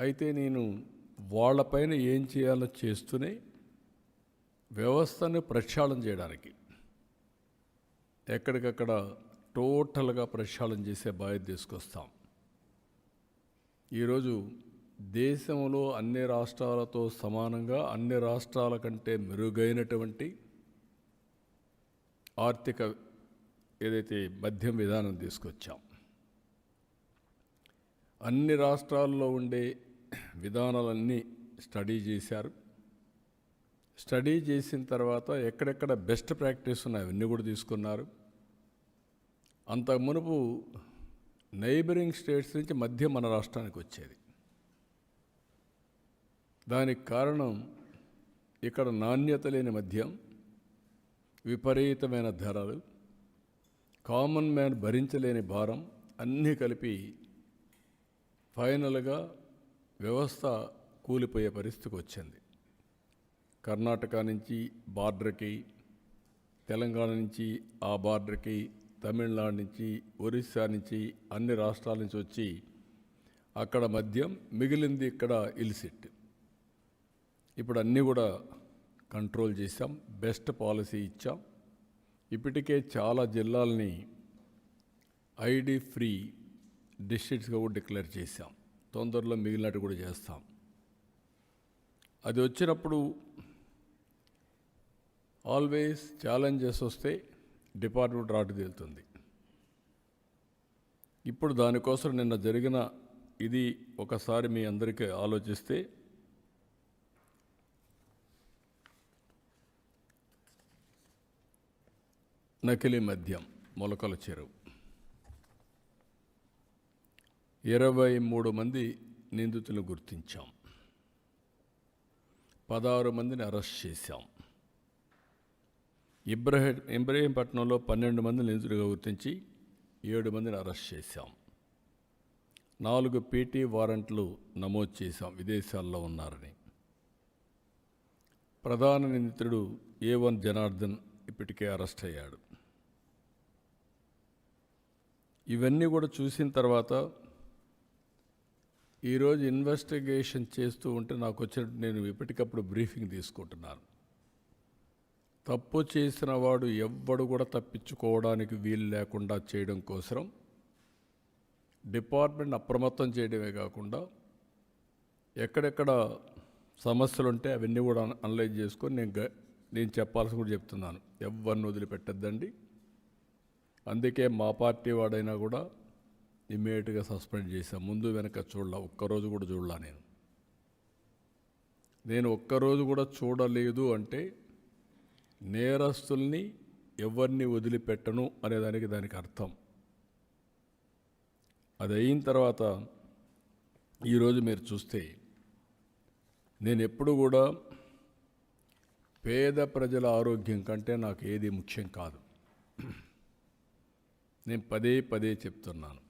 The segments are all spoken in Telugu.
అయితే నేను వాళ్ళపైన ఏం చేయాలో చేస్తూనే వ్యవస్థను ప్రక్షాళన చేయడానికి ఎక్కడికక్కడ టోటల్గా ప్రక్షాళన చేసే బాధ్యత తీసుకొస్తాం. ఈరోజు దేశంలో అన్ని రాష్ట్రాలతో సమానంగా అన్ని రాష్ట్రాల కంటే మెరుగైనటువంటి ఆర్థిక ఏదైతే మద్యం విధానం తీసుకొచ్చాం అన్ని రాష్ట్రాల్లో ఉండే విధానాలన్నీ స్టడీ చేశారు. స్టడీ చేసిన తర్వాత ఎక్కడెక్కడ బెస్ట్ ప్రాక్టీస్ ఉన్నాయి అవన్నీ కూడా తీసుకున్నారు. అంత మునుపు నైబరింగ్ స్టేట్స్ నుంచి మధ్య మన రాష్ట్రానికి వచ్చేది. దానికి కారణం ఇక్కడ నాణ్యత లేని మద్యం విపరీతమైన ధరలు కామన్ మ్యాన్ భరించలేని భారం అన్నీ కలిపి ఫైనల్గా వ్యవస్థ కూలిపోయే పరిస్థితికి వచ్చింది. కర్ణాటక నుంచి బార్డర్కి తెలంగాణ నుంచి ఆ బార్డర్కి తమిళనాడు నుంచి ఒరిస్సా నుంచి అన్ని రాష్ట్రాల నుంచి వచ్చి అక్కడ మద్యం మిగిలింది ఇక్కడ ఇల్సిట్. ఇప్పుడు అన్నీ కూడా కంట్రోల్ చేసాం బెస్ట్ పాలసీ ఇచ్చాం. ఇప్పటికే చాలా జిల్లాల్ని ఐడి ఫ్రీ డిస్ట్రిక్ట్స్గా కూడా డిక్లేర్ చేశాం. తొందరలో మిగిలినట్టు కూడా చేస్తాం. అది వచ్చినప్పుడు ఆల్వేస్ ఛాలెంజెస్ వస్తే డిపార్ట్మెంట్ రాటు తేలుతుంది. ఇప్పుడు దానికోసం నిన్న జరిగిన ఇది ఒకసారి మీ అందరికీ ఆలోచిస్తే నకిలీ మద్యం మొలకల చెరువు. ఇరవై మూడు మంది నిందితులను గుర్తించాం. పదహారు మందిని అరెస్ట్ చేశాం. ఇబ్రహీం ఇబ్రహీంపట్నంలో పన్నెండు మంది నిందితులుగా గుర్తించి ఏడు మందిని అరెస్ట్ చేశాం. నాలుగు పీటీ వారెంట్లు నమోదు చేశాం. విదేశాల్లో ఉన్నారని. ప్రధాన నిందితుడు ఏ వన్ జనార్దన్ ఇప్పటికే అరెస్ట్ అయ్యాడు. ఇవన్నీ కూడా చూసిన తర్వాత ఈరోజు ఇన్వెస్టిగేషన్ చేస్తూ ఉంటే నాకు వచ్చినట్టు నేను ఎప్పటికప్పుడు బ్రీఫింగ్ తీసుకుంటున్నాను. తప్పు చేసిన వాడు ఎవ్వడు కూడా తప్పించుకోవడానికి వీలు లేకుండా చేయడం కోసం డిపార్ట్మెంట్ అప్రమత్తం చేయడమే కాకుండా ఎక్కడెక్కడ సమస్యలు ఉంటే అవన్నీ కూడా అనలైజ్ చేసుకొని నేను గ- నేను చెప్పాల్సి కూడా చెప్తున్నాను. ఎవరిని వదిలిపెట్టద్దండి. అందుకే మా పార్టీ వాడైనా కూడా ఇమ్మీడియట్గా సస్పెండ్ చేశాను ముందు వెనక చూడలా. ఒక్కరోజు కూడా చూడలా నేను. నేను ఒక్కరోజు కూడా చూడలేదు అంటే నేరస్తుల్ని ఎవరిని వదిలిపెట్టను అనేదానికి దానికి అర్థం. అది అయిన తర్వాత ఈరోజు మీరు చూస్తే నేను ఎప్పుడు కూడా పేద ప్రజల ఆరోగ్యం కంటే నాకు ఏది ముఖ్యం కాదు. నేను పదే పదే చెప్తున్నాను.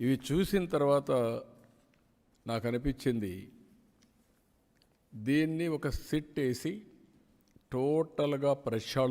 ఇవి చూసిన తర్వాత నాకు అనిపించింది దీన్ని ఒక సిట్ వేసి టోటల్గా ప్రక్షాళన